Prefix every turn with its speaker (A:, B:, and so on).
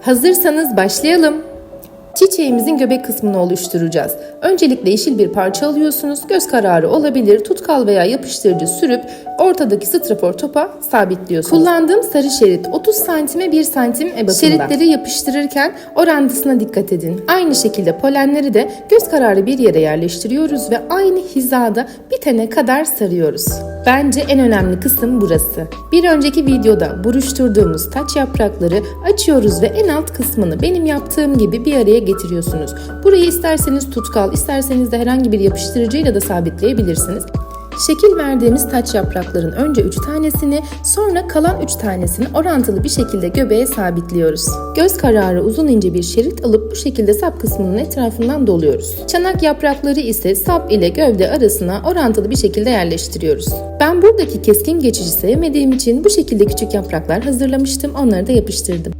A: Hazırsanız başlayalım. Çiçeğimizin göbek kısmını oluşturacağız. Öncelikle yeşil bir parça alıyorsunuz. Göz kararı olabilir. Tutkal veya yapıştırıcı sürüp ortadaki strafor topa sabitliyorsunuz. Kullandığım sarı şerit 30 santime 1 santim ebatında. Şeritleri yapıştırırken orantısına dikkat edin. Aynı şekilde polenleri de göz kararı bir yere yerleştiriyoruz ve aynı hizada bitene kadar sarıyoruz. Bence en önemli kısım burası. Bir önceki videoda buruşturduğumuz taç yaprakları açıyoruz ve en alt kısmını benim yaptığım gibi bir araya getiriyorsunuz. Burayı isterseniz tutkal, isterseniz de herhangi bir yapıştırıcıyla da sabitleyebilirsiniz. Şekil verdiğimiz taç yaprakların önce 3 tanesini sonra kalan 3 tanesini orantılı bir şekilde göbeğe sabitliyoruz. Göz kararı uzun ince bir şerit alıp bu şekilde sap kısmının etrafından doluyoruz. Çanak yaprakları ise sap ile gövde arasına orantılı bir şekilde yerleştiriyoruz. Ben buradaki keskin geçici sevmediğim için bu şekilde küçük yapraklar hazırlamıştım onları da yapıştırdım.